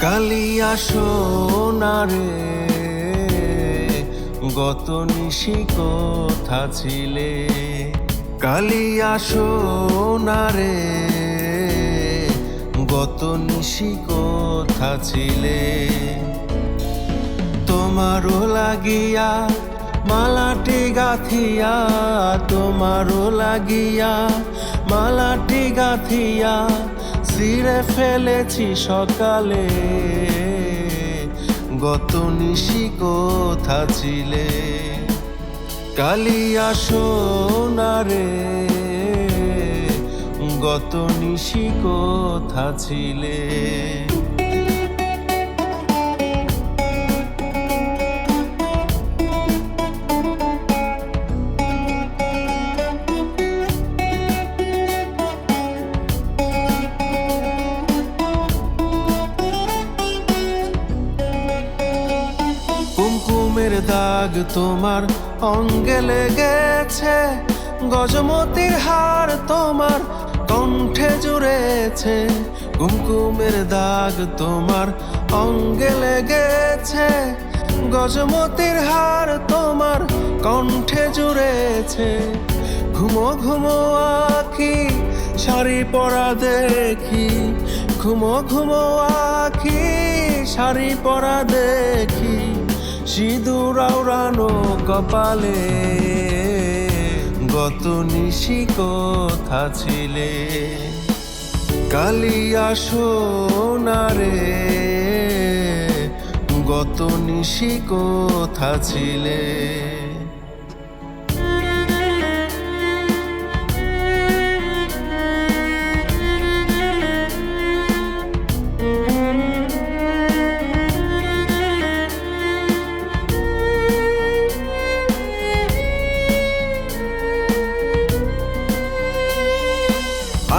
কালিয়া সোনারে গত নিশি কোথা ছিলে? কালিয়া সোনারে গত নিশি কোথা ছিলে? তোমারও লাগিয়া মালাটি গাথিয়া, তোমারও লাগিয়া মালাটি গাথিয়া সিরে ফেলেছি সকালে। গত নিশি কোথা ছিলে? কালিয়া সোনারে গত নিশি কোথা ছিলে? কুমকুমের দাগ তোমার অঙ্গে লেগেছে, গজমতির হার তোমার কণ্ঠে জুড়েছে, কুমকুমের দাগ তোমার অঙ্গে লেগেছে, গজমতির হার তোমার কণ্ঠে জুড়েছে। ঘুমো ঘুমো আখি, শাড়ি পরা দেখি, ঘুমো ঘুমো আখি, শাড়ি পরা দেখি। সিঁদুর আওড়ানো কপালে। গত নিশি কথা ছিলে? কালিয়া সোনারে গত নিশি কথা ছিলে?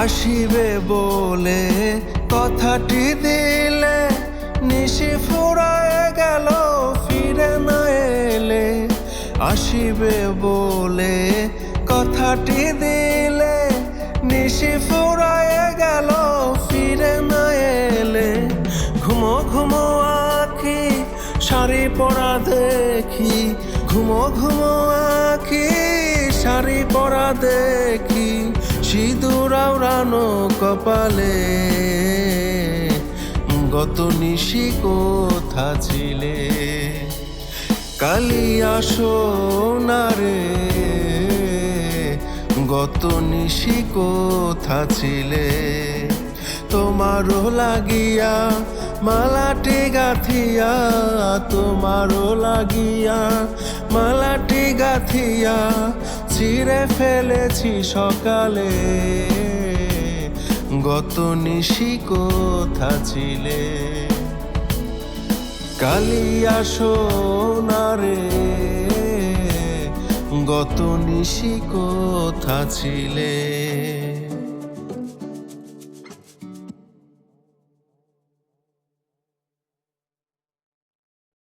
আসিবে বলে কথাটি দিলে, নিশি ফুরায় গেল, ফিরে না এলে। আসিবে বলে কথাটি দিলে, নিশি ফুরায় গেল, ফিরে না এলে। ঘুমো ঘুমো আখি, শাড়ি পরা দেখি। ঘুমো ঘুমো আখি, শাড়ি পরা দেখি। সিঁদুর কপালে গত নিশি কোথা ছিলে? কালিয়া সোনারে গত নিশি কোথা ছিলে? তোমারও লাগিয়া মালাটি গাথিয়া তোমারও লাগিয়া, মালাটি গাথিয়া ছিঁড়ে ফেলেছি সকালে। গত নিশি কোথা ছিলে? কালিয়া সোনারে গত নিশি কোথা ছিলে?